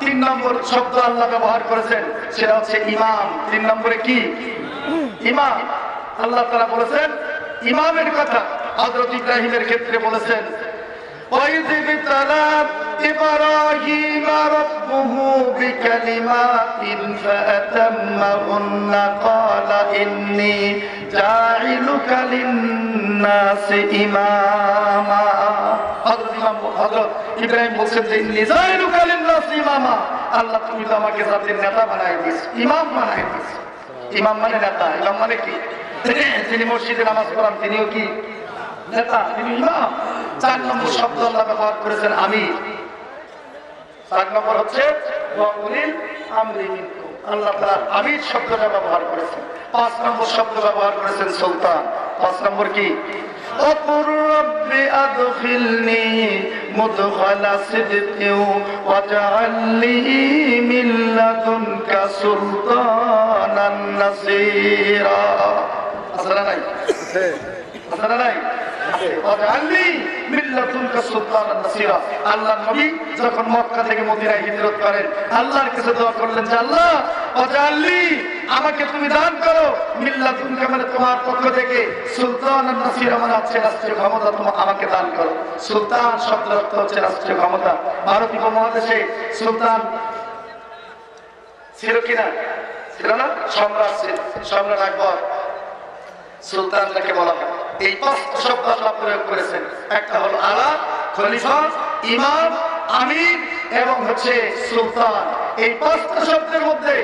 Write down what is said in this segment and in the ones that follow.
তিন নম্বর শব্দ আল্লাহ ব্যবহার করেছেন সেটা হচ্ছে ইমাম তিন নম্বরে কি ইমাম আল্লাহ তাআলা বলেছেন ইমামের কথা হযরত ইব্রাহিমের ক্ষেত্রে বলেছেন وإذ ابتلى إبراهيم ربه بكلمات فأتمهن قال إني جاعلك للناس إماما আল্লাহ, তুমি নেতা বানায় ইমাম ইমাম মানে নেতা মানে কি? তিনিও কি? নেতা চার নম্বর শব্দ করেছেন, আমি। চার নম্বর হচ্ছে আল্লাহ আমির শব্দটা ব্যবহার করেছেন। পাঁচ নম্বর শব্দ ব্যবহার করেছেন, সুলতান। পাঁচ নম্বর কি? وقل رب أدخلني مدخل صدق واجعل لي من لدنك سلطانا نصيرا أصلا নাই আপনারা নাই ওয়াজআলনি মিন লাদুনকা সুলতানান নাসিরা আল্লাহ নবী যখন মক্কা থেকে মদিনায় হিজরত করেন আল্লাহর কাছে দোয়া করলেন যে আল্লাহ ওয়াজআলনি আমাকে তুমি দান করো। লাদুনকা মানে তোমার পক্ষ থেকে সুলতান নাসিরা মানে হচ্ছে রাষ্ট্রীয় ক্ষমতা তোমার আমাকে দান করো। সুলতান শব্দের অর্থ হচ্ছে রাষ্ট্রীয় ক্ষমতা। ভারত উপমহাদেশে সুলতান ছিল কিনা? ছিল না? সম্রাট ছিল। সম্রাট আকবর। সুলতান যাকে বলা হয়। এই পাঁচটা শব্দ আল্লাহ প্রয়োগ করেছেন। একটা হলো আলা খলিফা, ইমাম, আমির এবং হচ্ছে সুলতান। এই পাঁচটা শব্দের মধ্যে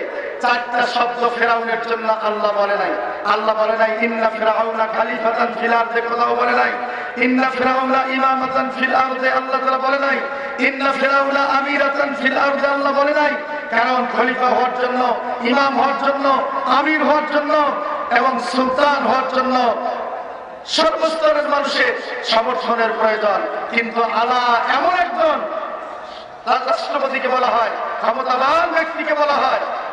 চারটা শব্দ ফেরাউনের জন্য আল্লাহ বলে নাই। আল্লাহ বলে নাই, ইন্না ফিরাউনা খালিফাতান ফিল আরদে কোথাও বলে নাই। ইন্না ফিরাউনা ইমামাতান ফিল আরদে আল্লাহ তাআলা বলে নাই। ইন্না ফিরাউনা আমিরাতান ফিল আরদে আল্লাহ বলে নাই। কারণ খলিফা হওয়ার জন্য, ইমাম হওয়ার জন্য, আমির হওয়ার জন্য এবং সুলতান হওয়ার জন্য সর্বস্তরের মানুষের সমর্থনের প্রয়োজন। কিন্তু আল্লাহ এমন একজন, রাষ্ট্রপতিকে বলা হয়, ক্ষমতাবান ব্যক্তিকে বলা হয়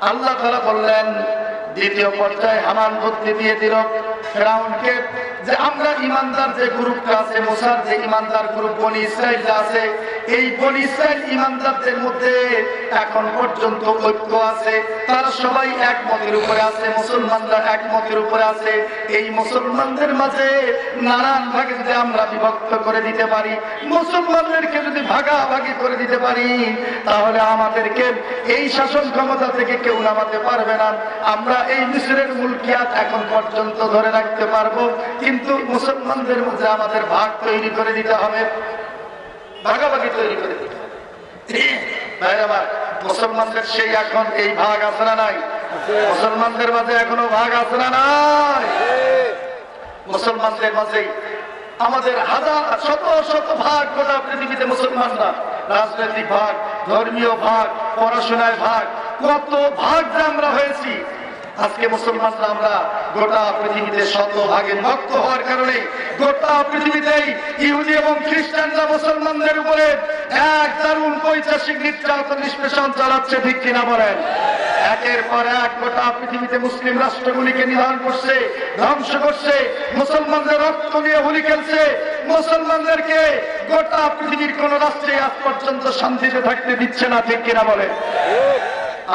আল্লাহ তারা বললেন দ্বিতীয় পর্যায়ে হামান বুদ্ধি দিয়ে দিল। ফেরাউনকে যে আমরা ইমানদার যে গ্রুপটা আছে, মুসার যে ইমানদার গ্রুপ, বনি ইসরাইল আছে, এই বনি ইসরাইল ইমানদারদের মধ্যে এখন পর্যন্ত ঐক্য আছে। তারা সবাই উপরে আছে, মুসলমানরা উপরে আছে। এই মুসলমানদের মাঝে নানান ভাগে যদি আমরা বিভক্ত করে দিতে পারি। মুসলমানদেরকে যদি ভাগাভাগি করে দিতে পারি, তাহলে আমাদেরকে এই শাসন ক্ষমতা থেকে কেউ নামাতে পারবে না। আমরা এই মিশরের মুলকিয়াত এখন পর্যন্ত ধরে রাখতে পারব, কিন্তু মুসলমানদের মধ্যে আমাদের ভাগ তৈরি করে দিতে হবে, ভাগাভাগি তৈরি করে দিতে। ভাই মুসলমানদের সেই এখন এই ভাগ আছে না নাই? মুসলমানদের মাঝে এখনও ভাগ আছে না নাই? মুসলমানদের মাঝে আমাদের হাজার, শত শত ভাগ গোটা পৃথিবীতে মুসলমানরা। রাজনৈতিক ভাগ, ধর্মীয় ভাগ পড়াশোনায় ভাগ, কত ভাগ যে আমরা হয়েছি, আজকে মুসলমানরা আমরা গোটা পৃথিবীতে শত ভাগে ভক্ত হওয়ার কারণে গোটা পৃথিবীতেই ইহুদি এবং খ্রিস্টানরা মুসলমানদের উপরে এক দারুণ পৈশাসিক নির্যাতন নিষ্পেষণ চালাচ্ছে, ঠিক কিনা বলেন? একের পর এক গোটা পৃথিবীতে মুসলিম রাষ্ট্রগুলিকে নিধন করছে, ধ্বংস করছে, মুসলমানদের রক্ত নিয়ে হুলি খেলছে। মুসলমানদেরকে গোটা পৃথিবীর কোন রাষ্ট্রে আজ পর্যন্ত শান্তিতে থাকতে দিচ্ছে না, ঠিক কিনা বলে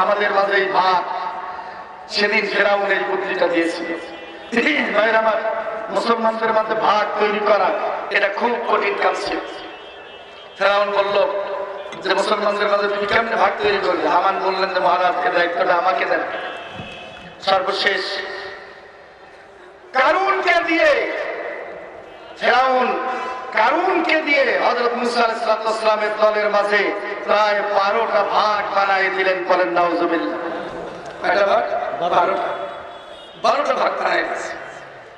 আমাদের মাঝে এই ভাগ সেদিন ফেরাউন এই বুদ্ধিটা দিয়েছিল মুসলমানদের মধ্যে ভাগ তৈরি করা, এটা খুব কঠিন কাজ ছিল। ফেরাউন বলল, যে মুসলমানদের মাঝে তুমি কেমনে ভাগ তৈরি করবে হামান বললেন, যে মহারাজকে দায়িত্বটা আমাকে দেন। সর্বশেষ, কারুনকে দিয়ে? ফেরাউন, কারুনকে দিয়ে? হজরত মুসা ইসলামের দলের মাঝে প্রায় বারোটা ভাগ বানাই দিলেন বলেন, নাউজুবিল্লাহ। ভাগ? বারোটা। ভাগ বানাই দিয়েছে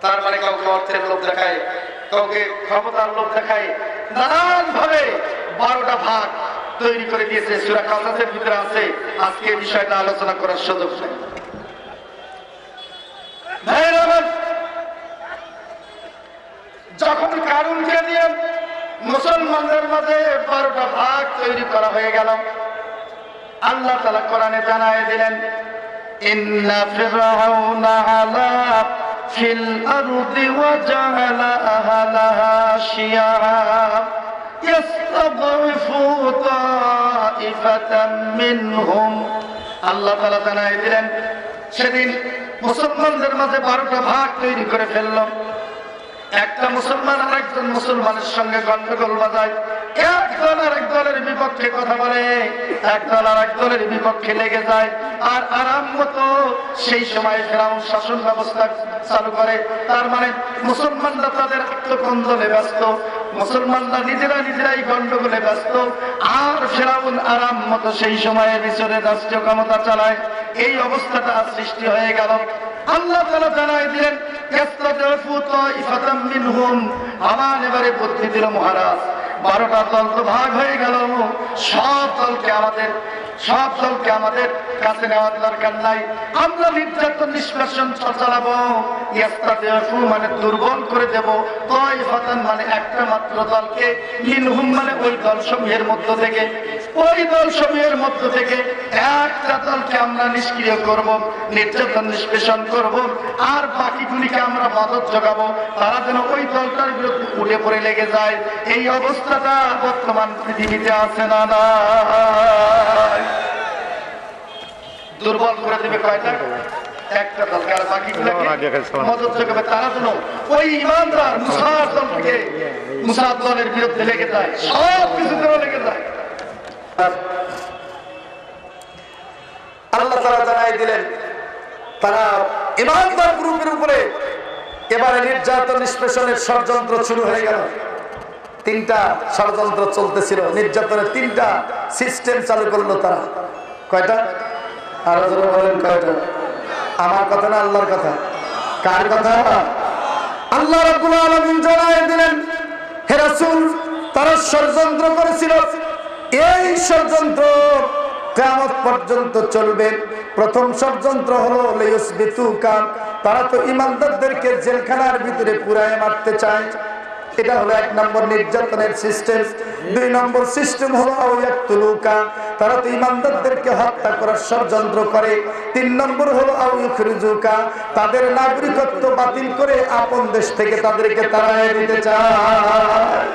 তার মানে কাউকে অর্থের লোভ দেখায়, কাউকে ক্ষমতার লোভ দেখায় নানান ভাবে বারোটা ভাগ তৈরি করে দিয়েছে। সুরা কাসাসের ভিতরে আছে। আজকে এই বিষয়টা আলোচনা করার সুযোগ নেই। যখন কারুনকে দিয়ে মুসলমানদের মাঝে বারোটা ভাগ তৈরি করা হয়ে গেল, আল্লাহ তালা কোরআনে জানায় দিলেন আলা ফিল আরদি ওয়া জাআলা আহলাহা শিয়া ইয়াস্তাদঈফু তাইফাতাম মিনহুম আল্লাহ তাআলা জানায় দিলেন, সেদিন মুসলমানদের মাঝে বারোটা ভাগ তৈরি করে ফেলল একটা মুসলমান আরেকজন মুসলমানের সঙ্গে গন্ডগোল বাজায়। দল আরেক দলের বিপক্ষে কথা বলে এক দল আরেক দলের বিপক্ষে লেগে যায়। আর আরাম মতো সেই সময় শাসন ব্যবস্থা চালু করে। তার মানে মুসলমানরা তাদের আত্মকন্দলে ব্যস্ত, মুসলমানরা নিজেরা নিজেরাই গন্ডগোলে ব্যস্ত। আর ফেরাউন আরাম মতো সেই সময়ে মিশরে রাষ্ট্রীয় ক্ষমতা চালায়। এই অবস্থাটা সৃষ্টি হয়ে গেল। আল্লাহ তালা জানাই দিলেন আমার এবারে বুদ্ধি দিল মহারাজ। বারোটা দল তো ভাগ হয়ে গেল। সব দলকে আমাদের সব দলকে আমাদের কাছে নেওয়ার দরকার নাই। আমরা নির্যাতন নিষ্কাশন চালাবো। মানে দুর্বল করে দেব। হতন মানে একটা মাত্র দলকে। মিনহুম মানে ওই দল সমূহের মধ্য থেকে ওই দল সমূহের মধ্য থেকে একটা দলকে আমরা নিষ্ক্রিয় করব নির্যাতন নিষ্পেষণ করব আর বাকিগুলিকে আমরা মদত জোগাবো তারা যেন ওই দলটার বিরুদ্ধে উঠে পড়ে লেগে যায়। এই অবস্থাটা বর্তমান পৃথিবীতে আছে না নাই? দুর্বল করে দেবে কয়টা? একটা দলকে। আর বাকিগুলোকে মদত জোগাবে তারা যেন ওই ইমানদার মুসার দল থেকে মুসার দলের বিরুদ্ধে লেগে যায় সব কিছু লেগে যায়। আল্লাহ তারা জানাই দিলেন, তারা ইমানদার গ্রুপের উপরে এবারে নির্যাতন ষড়যন্ত্র শুরু হয়ে গেল। তিনটা ষড়যন্ত্র চলতেছিল, নির্যাতনের তিনটা সিস্টেম চালু করল তারা। কয়টা? আরও বলেন কয়টা? আমার কথা না আল্লাহর কথা? কার কথা? আল্লাহ রাব্বুল আলামিন দিলেন, হে তারা ষড়যন্ত্র করেছিল। এই ষড়যন্ত্র কিয়ামত পর্যন্ত চলবে। প্রথম ষড়যন্ত্র হলো তারা তো ইমানদারদেরকে জেলখানার ভিতরে পুরায় মারতে চায়। এটা হলো এক নম্বর নির্যাতনের সিস্টেম। দুই নম্বর সিস্টেম হলো আউয়াক্তুলুকা তারা তো ইমানদারদেরকে হত্যা করার ষড়যন্ত্র করে। তিন নম্বর হলো আউয়ুখরিজুকা তাদের নাগরিকত্ব বাতিল করে আপন দেশ থেকে তাদেরকে তাড়ায় দিতে চায়।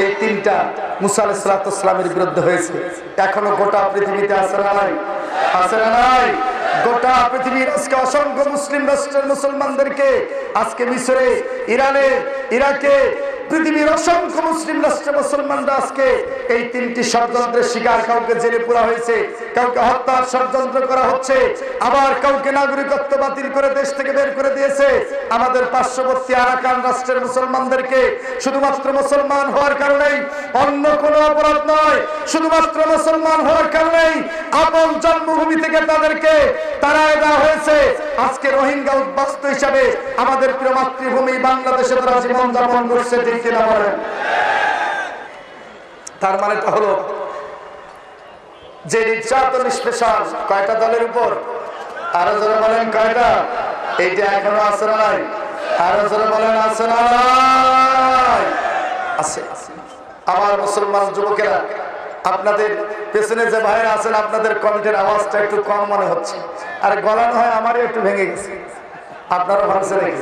এই তিনটা মুসা আলাইসালামের বিরুদ্ধে হয়েছে। এখনও গোটা পৃথিবীতে না নাই? না নাই? গোটা পৃথিবীর আজকে অসংখ্য মুসলিম রাষ্ট্রের মুসলমানদেরকে আজকে মিশরে, ইরানে, ইরাকে পৃথিবীর অসংখ্য মুসলিম রাষ্ট্রে মুসলমানরা আজকে এই তিনটি ষড়যন্ত্রের শিকার কাউকে জেলে পোড়া হয়েছে, কাউকে হত্যার ষড়যন্ত্র করা হচ্ছে, আবার কাউকে নাগরিকত্ব বাতিল করে দেশ থেকে বের করে দিয়েছে। আমাদের পার্শ্ববর্তী আরাকান রাষ্ট্রের মুসলমানদেরকে শুধুমাত্র মুসলমান হওয়ার কারণেই অন্য কোনো অপরাধ নয়, শুধুমাত্র মুসলমান হওয়ার কারণেই আপন জন্মভূমি থেকে তাদেরকে তাড়ায় দেওয়া হয়েছে। আজকে রোহিঙ্গা উদ্বাস্ত হিসাবে আমাদের প্রিয় মাতৃভূমি বাংলাদেশে তারা জীবন যাপন করছে ঠিক কিনা বলেন তার মানেটা হলো, যে নির্যাতন স্পেশাল কয়টা দলের উপর? আরও জোরে বলেন কয়টা? এইটা এখনও আছে না নাই? আরও জোরে বলেন, আছে না আমার মুসলমান যুবকেরা, আপনাদের পেছনে যে ভাইরা আছেন, আপনাদের কণ্ঠের আওয়াজটা একটু কম মনে হচ্ছে। আর গলানো হয় আমারও একটু ভেঙে গেছে। আপনারও ভাঙছে নাকি?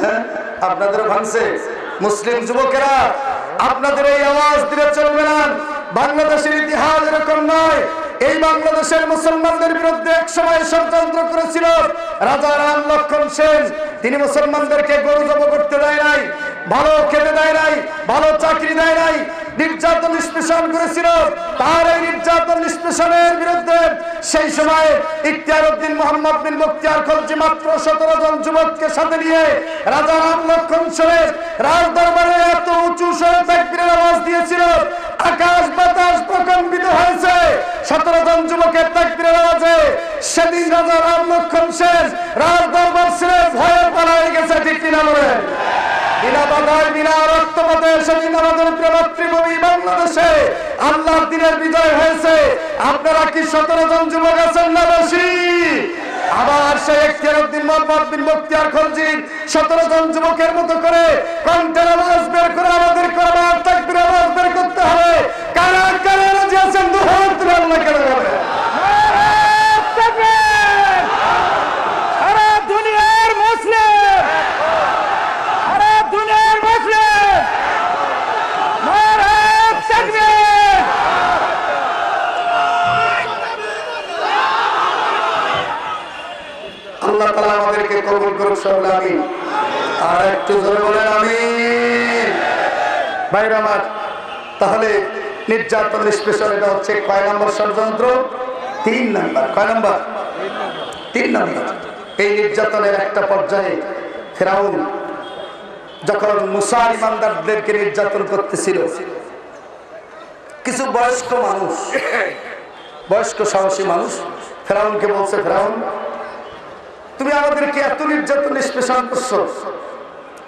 হ্যাঁ? আপনাদেরও ভাঙছে? মুসলিম যুবকেরা, আপনাদের এই আওয়াজ দিলে চলবে না। বাংলাদেশের ইতিহাস এরকম নয়। এই বাংলাদেশের মুসলমানদের বিরুদ্ধে এক সময় ষড়যন্ত্র করেছিল রাজা রাম লক্ষণ সেন। তিনি মুসলমানদেরকে গরু জব করতে দেয় নাই, ভালো খেতে দেয় নাই, ভালো চাকরি দেয় নাই নির্যাতন নিষ্পেষণ করেছিল। তার এই নির্যাতন নিষ্পেষণের বিরুদ্ধে সেই সময় ইখতিয়ার উদ্দিন মোহাম্মদ বিন মুক্তিয়ার খলজি মাত্র সতেরো জন যুবককে সাথে নিয়ে রাজা রাম লক্ষণ সরেশ রাজ দরবারে এত উঁচু সরে তাকবীরের আওয়াজ দিয়েছিল। আকাশ বাতাস প্রকম্পিত হয়েছে। সতেরো জন যুবকের তাকবীরের আওয়াজে সেদিন রাজা রাম লক্ষণ শেষ রাজ দরবার ছেড়ে ভয়ে পালায় গেছে ঠিক কিনা বলেন। আপনারা কি সতেরো জন যুবক আছেন না বেশি? আবার সেই এখতিয়ার উদ্দিন মোহাম্মদ বিন বক্তিয়ার খলজি সতেরো জন যুবকের মতো করে আমাদের করবার তাকবীর করতে হবে। কারা কারা রাজি আছেন দুহাত তুলে আল্লাহ কেন হবে সারা দুনিয়ার মুসলিম সারা দুনিয়ার মুসলিম নারায়ণ তাকবীর আল্লাহ তালা আমাদেরকে কবুল করুক তাহলে নির্যাতন নিষ্পেষণ এটা হচ্ছে কয় নম্বর ষড়যন্ত্র? তিন নাম্বার। কয় নাম্বার? তিন নাম্বার। এই নির্যাতনের একটা পর্যায়ে ফেরাউন যখন মুসার ইমানদারদেরকে নির্যাতন করতেছিল, কিছু বয়স্ক মানুষ, বয়স্ক সাহসী মানুষ, ফেরাউনকে বলছে, ফেরাউন তুমি আমাদেরকে এত নির্যাতন, নিষ্পেষণ করছ।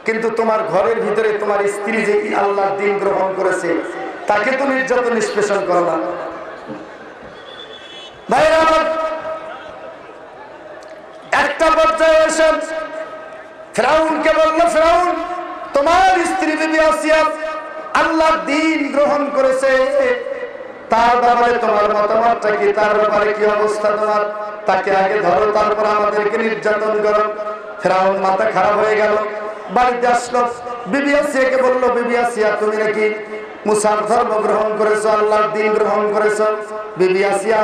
কিন্তু তোমার ঘরের ভিতরে তোমার স্ত্রী যে আল্লাহ দিন গ্রহণ করেছে, তাকে তো নির্যাতন, নিষ্পেষণ করো না। ভাইরা তোমার স্ত্রী আল্লাহ দিন গ্রহণ করেছে তার ব্যাপারে তোমার মতামতটা কি? তার ব্যাপারে কি অবস্থা তোমার? তাকে আগে ধরো, তারপর আমাদেরকে নির্যাতন করো। ফেরাউন মাথা খারাপ হয়ে গেল। বাড়িতে আসলো। বিবি আসিয়াকে বলল, বিবি আসিয়া, তুমি নাকি মুসার ধর্ম গ্রহণ করেছ, আল্লাহর দিন গ্রহণ করেছ? বিবি আসিয়া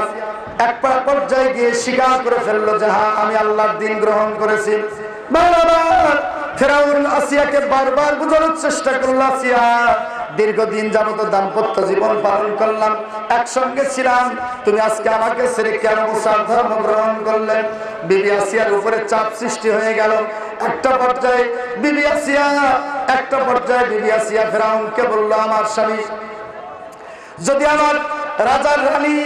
এক পর্যায়ে গিয়ে স্বীকার করে ফেলল যে হ্যাঁ আমি আল্লাহর দিন গ্রহণ করেছি। বারবার ফেরাউন আসিয়াকে বারবার বোঝানোর চেষ্টা করল, আসিয়া দীর্ঘদিন যাবত দাম্পত্য জীবন পালন করলাম, একসঙ্গে ছিলাম। তুমি আজকে আমাকে ছেড়ে কেন মুসার ধর্ম গ্রহণ করলে? বিবি আসিয়ার উপরে চাপ সৃষ্টি হয়ে গেল। একটা পর্যায়ে বিবি আসিয়া, একটা পর্যায়ে বিবি আসিয়া ফেরাউনকে বলল, আমার স্বামী, যদি আমার রাজার রানী,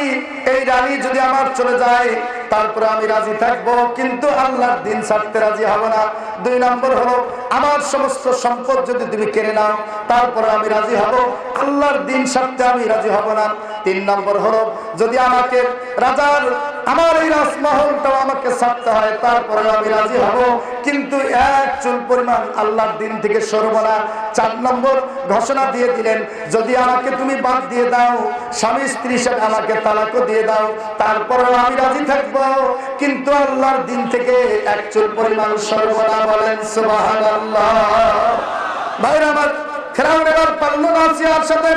এই রানী যদি আমার চলে যায়, তারপরে আমি রাজি থাকব। কিন্তু আল্লাহর দিন ছাড়তে রাজি হব না। দুই নম্বর হলো আমার সমস্ত সম্পদ যদি তুমি কেড়ে নাও, তারপরে আমি রাজি হব। আল্লাহর দিন ছাড়তে আমি রাজি হব না। তিন নম্বর হল, যদি আমাকে রাজার আমার এই রাজমহলটাও আমাকে ছাড়তে হয়, তারপরে আমি রাজি হব। কিন্তু এক চুল পরিমাণ আল্লাহর দিন থেকে সরব না। চার নম্বর ঘোষণা দিয়ে দিলেন, যদি আমাকে তুমি বাদ দিয়ে দাও, স্বামী স্ত্রী হিসেবে আমাকে তালাকও দিয়ে দাও, তারপরেও আমি রাজি থাকব। কিন্তু আল্লাহর দিন থেকে এক চুল পরিমাণ সরব না বলেন সুবাহান আল্লাহ ভাইরা আমার এবার সাথে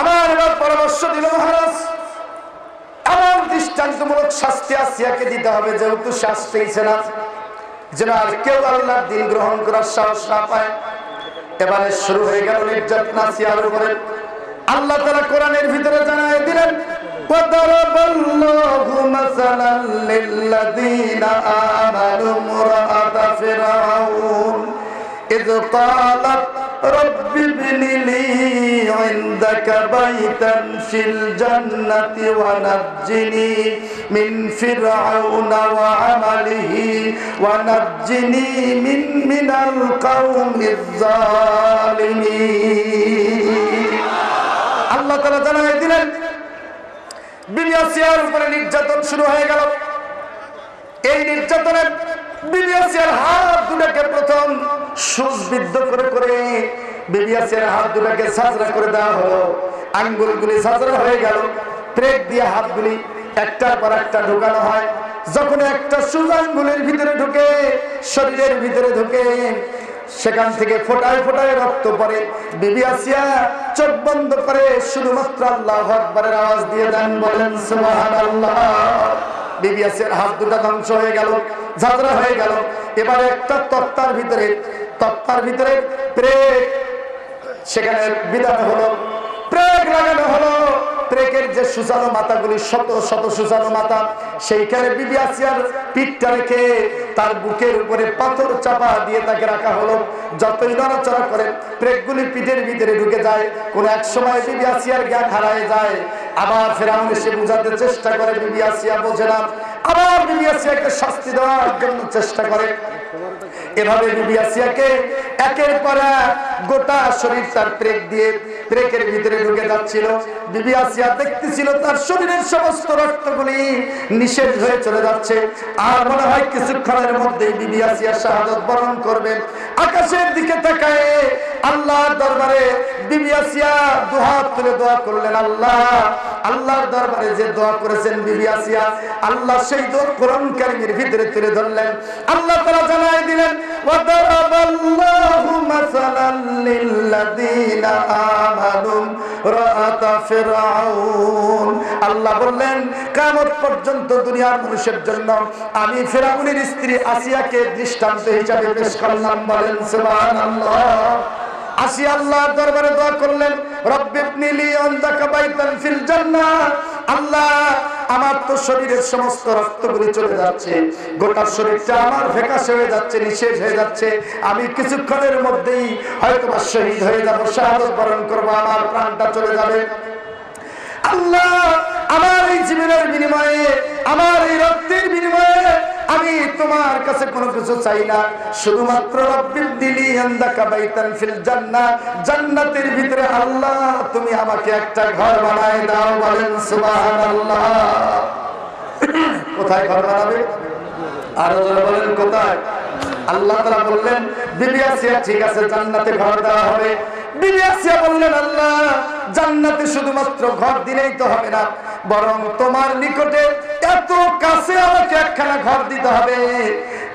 আমার এবার পরামর্শ দিল মহারাজ। দৃষ্টান্তমূলক শাস্তি আসিয়াকে দিতে হবে যেহেতু শ্বাস পেয়েছে না যেন আর কেউ আল্লাহর দিন গ্রহণ করার সাহস না পায় এবারে শুরু হয়ে গেল নির্যাতন আসিয়ার উপরে আল্লাহ তারা কোরআনের ভিতরে জানাই দিলেন وضرب الله مثلا للذين آمنوا امرأة فرعون إذ قالت رب ابن لي عندك بيتا في الجنة ونجني من فرعون وعمله ونجني من من القوم الظالمين আল্লাহ তারা জানাই দিলেন বিবিয়াসিয়ার উপরে নির্যাতন শুরু হয়ে গেল এই নির্যাতনের বিবিয়াসিয়ার হাত দুটাকে প্রথম সুবিদ্ধ করে করে বিবিয়াসিয়ার হাত দুটাকে সাজরা করে দেওয়া হলো। আঙ্গুলগুলি সাজরা হয়ে গেল। প্রেক দিয়ে হাতগুলি একটার পর একটা ঢুকানো হয়। যখন একটা সুজ আঙ্গুলের ভিতরে ঢুকে, শরীরের ভিতরে ঢুকে, সেখান থেকে ফোটায় ফোটায় রক্ত পড়ে। বিবি আসিয়া চোখ বন্ধ করে শুধুমাত্র আল্লাহ আকবরের আওয়াজ দিয়ে দেন, বলেন, সুবহানাল্লাহ। বিবি আসিয়ার হাত দুটা ধ্বংস হয়ে গেল, ঝাঁঝরা হয়ে গেল। এবার একটা তত্তার ভিতরে তত্তার ভিতরে প্রেগ সেখানে বিধান হলো প্রেগ লাগানো হলো। যে সুচানো মাথাগুলি শত শত সুচানো মাথা, সেইখানে বিবি আসিয়ার পিঠটা রেখে তার বুকের উপরে পাথর চাপা দিয়ে তাকে রাখা হলো। যতই নড়াচড়া করে প্রেকগুলি পিঠের ভিতরে ঢুকে যায়। কোন এক সময় বিবি আসিয়ার জ্ঞান হারায় যায়। আবার ফেরাউন এসে বোঝাতে চেষ্টা করে, বিবি আসিয়া বোঝে না। আবার বিবি আসিয়াকে শাস্তি দেওয়ার জন্য চেষ্টা করে। এভাবে বিবি একের পর গোটা শরীর তার প্রেক দিয়ে প্রেকের ভিতরে ঢুকে যাচ্ছিল। বিবি দেখতেছিল তার শরীরের সমস্ত রক্তগুলি নিষেধ হয়ে চলে যাচ্ছে। আর মনে হয় কিছুক্ষণের মধ্যেই বিবি শাহাদত বরণ করবেন। আকাশের দিকে তাকায় আল্লাহর দরবারে বিবি আসিয়া দুহাত তুলে দোয়া করলেন, আল্লাহ, আল্লাহর দরবারে যে দোয়া করেছেন বিবি আল্লাহ সেই দোয়া কোরআন কারিমের ভিতরে তুলে ধরলেন। আল্লাহ তাআলা জানাই দিলেন وضرب الله مثلا للذين آمنوا امرأة فرعون আল্লাহ বললেন কিয়ামত পর্যন্ত দুনিয়ার মানুষের জন্য আমি ফেরাউনের স্ত্রী আসিয়াকে দৃষ্টান্ত হিসাবে পেশ করলাম বলেন সুবহানাল্লাহ আসি আল্লাহর দরবারে দোয়া করলেন রব্বিবনি লি আনদাকা বাইতান ফিল জান্নাহ আল্লাহ আমার তো শরীরের সমস্ত রক্তগুলি চলে যাচ্ছে। গোটা শরীরটা আমার ফেকাশে হয়ে যাচ্ছে, নিষেধ হয়ে যাচ্ছে। আমি কিছুক্ষণের মধ্যেই হয়তো শহীদ হয়ে যাব, শাহাদত বরণ করব, আমার প্রাণটা চলে যাবে। আল্লাহ আমার এই জীবনের বিনিময়ে, আমার এই রক্তের বিনিময়ে আমি তোমার কাছে কোনো কিছু চাই না। শুধুমাত্র দিলি আন্দাকা বাইতান ফিল জান্নাহ। জান্নাতের ভিতরে আল্লাহ, তুমি আমাকে একটা ঘর বানায় দাও বলেন সুবহানাল্লাহ। কোথায় ঘর বানাবে? আরও বলেন, কোথায়? আল্লাহ তাআলা বললেন, বিবি আসিয়া ঠিক আছে, জান্নাতে ঘর দেওয়া হবে। বিবি আসিয়া বললেন, আল্লাহ, জান্নাতে শুধুমাত্র ঘর দিলেই তো হবে না, বরং তোমার নিকটে এত কাছে আমাকে একখানা ঘর দিতে হবে।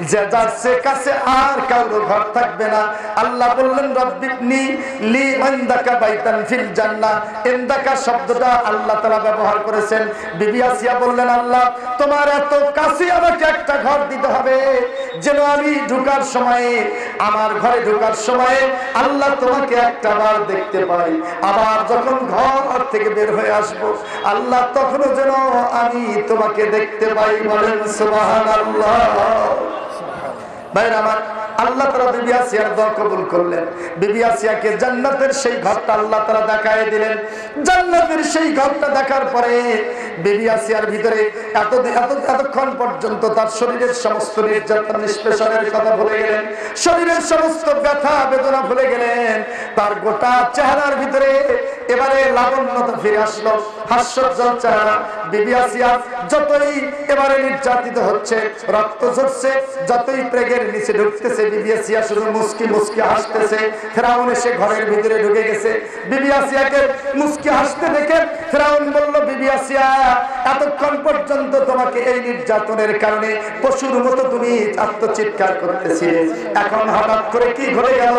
যে সে কাছে আর কারও ঘর থাকবে না। আল্লাহ বললেন রব্বিবনি লি ইনদাকা বাইতান ফিল জান্নাহ। ইনদাকা শব্দটা আল্লাহ তাআলা ব্যবহার করেছেন। বিবি আসিয়া বললেন, আল্লাহ, তোমার এত কাছে আমাকে একটা ঘর দিতে হবে। যেন আমি ঢোকার সময়ে, আমার ঘরে ঢোকার সময়ে আল্লাহ তোমাকে একটা বার দেখতে পাই। আবার যখন থেকে বের হয়ে আসব। আল্লাহ তখনও যেন আমি তোমাকে দেখতে পাই বলেন আল্লাহ ভাইরা আমার আল্লাহ তারা বিবি আসিয়ার দোয়া কবুল করলেন। বিবি আসিয়াকে জান্নাতের সেই ঘরটা আল্লাহ তারা দেখায় দিলেন। জান্নাতের সেই ঘরটা দেখার পরে বিবি আসিয়ার ভিতরে এত এত এতক্ষণ পর্যন্ত তার শরীরের সমস্ত নির্যাতন, নিষ্পেষণের কথা ভুলে গেলেন। শরীরের সমস্ত ব্যথা, বেদনা ভুলে গেলেন। তার গোটা চেহারার ভিতরে এবারে লাবণ্যতা ফিরে আসলো। হাস্যজ্জ্বল চেহারা। বিবি আসিয়া যতই এবারে নির্যাতিত হচ্ছে, রক্ত ঝরছে, যতই প্রেগের নিচে ঢুকতেছে এতক্ষণ পর্যন্ত তোমাকে এই নির্যাতনের কারণে পশুর মতো তুমি আত্মচিৎকার করতেছিলে। এখন হঠাৎ করে কি ঘটে গেল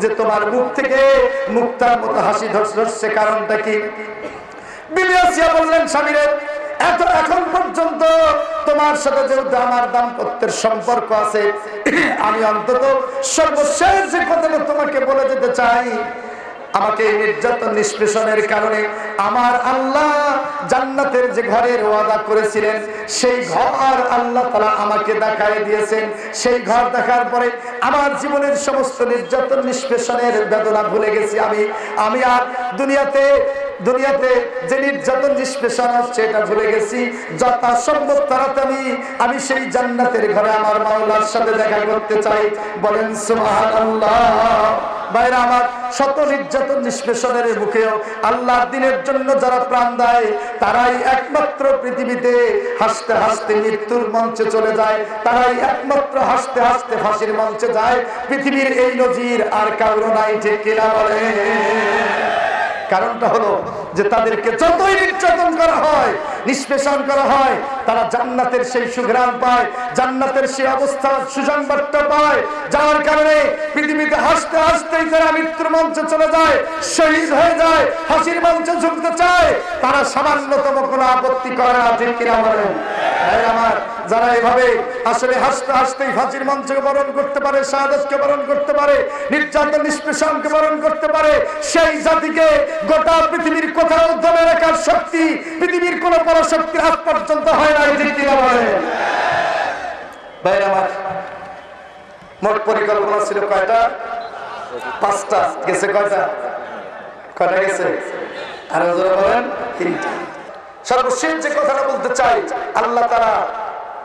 যে তোমার মুখ থেকে মুক্তার মতো হাসি ধরছে কারণটা কি? বিবি বললেন, স্বামীরে এত এখন পর্যন্ত তোমার সাথে যেহেতু আমার দাম্পত্যের সম্পর্ক আছে, আমি অন্তত সর্বশেষ যে কথাটা তোমাকে বলে যেতে চাই, আমাকে নির্যাতন নিষ্পেষণের কারণে আমার আল্লাহ জান্নাতের যে ঘরের ওয়াদা করেছিলেন, সেই ঘর আল্লাহ তালা আমাকে দেখায় দিয়েছেন। সেই ঘর দেখার পরে আমার জীবনের সমস্ত নির্যাতন নিষ্পেষণের বেদনা ভুলে গেছি আমি। আমি আর দুনিয়াতে দুনিয়াতে যে নির্যাতন নিষ্পেষণ হচ্ছে এটা ভুলে গেছি। যথাসম্ভব তাড়াতাড়ি আমি সেই জান্নাতের ঘরে আমার মাওলার সাথে দেখা করতে চাই। বলেন, সুবহানাল্লাহ। বাইরে আমার, শত নির্যাতন নিষ্পেষণের মুখেও আল্লাহর দিনের জন্য যারা প্রাণ দেয়, তারাই একমাত্র পৃথিবীতে হাসতে হাসতে মৃত্যুর মঞ্চে চলে যায়। তারাই একমাত্র হাসতে হাসতে ফাঁসির মঞ্চে যায়। পৃথিবীর এই নজির আর কারও নাই, ঠিক কিনা বলে কারণটা হলো যে তাদেরকে যতই নির্যাতন করা হয়, নিষ্পেষণ করা হয়, তারা জান্নাতের সেই সুঘ্রাণ পায়, জান্নাতের সেই অবস্থা, সুসংবাদটা পায়, যার কারণে পৃথিবীতে হাসতে হাসতেই তারা মৃত্যুর মঞ্চে চলে যায়, শহীদ হয়ে যায়, হাসির মঞ্চে ঝুঁকতে চায়, তারা সামান্যতম কোনো আপত্তি করে না, ঠিক কিনা বলেন? আমার যারা এভাবে আসলে হাসতে হাসতেই ফাঁসির মঞ্চকে বরণ করতে পারে, শাহাদতকে বরণ করতে পারে, নির্যাতন নিষ্পেষণকে বরণ করতে পারে, সেই জাতিকে গোটা পৃথিবীর কোথাও ধরে রাখার শক্তি, পৃথিবীর কোন পরশক্তির হাত পর্যন্ত হয় না আমার মোট পরিকল্পনা ছিল কয়টা? পাঁচটা। গেছে কয়টা? কয়টা গেছে? আর বলেন, তিনটা। সর্বশেষ যে কথাটা বলতে চাই, আল্লাহ তারা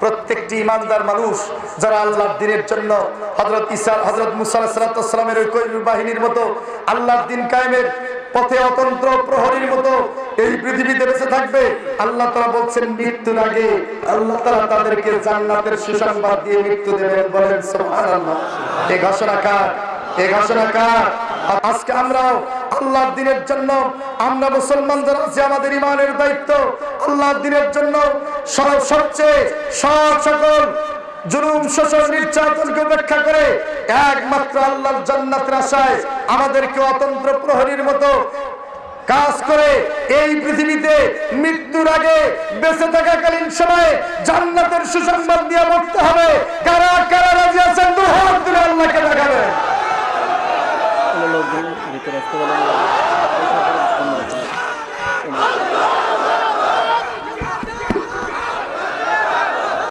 প্রত্যেকটি ইমানদার মানুষ যারা আল্লাহর দিনের জন্য হযরত ঈসা, হযরত মুসা আলাইহিস ওই বাহিনীর মতো আল্লাহর দিন কায়েমের পথে অতন্ত্র প্রহরীর মতো এই পৃথিবীতে বেঁচে থাকবে, আল্লাহ তাআলা বলছেন, মৃত্যুর আগে আল্লাহ তাআলা তাদেরকে জান্নাতের সুসংবাদ দিয়ে মৃত্যু দেবেন বলেন এই ঘোষণা কার? এই ঘোষণা কার? আজকে আমরাও আল্লাহর দিনের জন্য, আমরা মুসলমান যারা আছি, আমাদের ইমানের দায়িত্ব। আল্লাহর দিনের জন্য সব সবচেয়ে সব সকল জুলুম, শোষণ, নির্যাতনকে উপেক্ষা করে একমাত্র আল্লাহর জান্নাতের আশায় আমাদেরকে অতন্ত্র প্রহরীর মতো কাজ করে এই পৃথিবীতে মৃত্যুর আগে বেঁচে থাকাকালীন সময়ে জান্নাতের সুসংবাদ দিয়ে মরতে হবে, কারা কারা রাজি আছেন? দু হাত তুলে আল্লাহকে দেখাবে লোকজন ভিতরে আসতে বলেন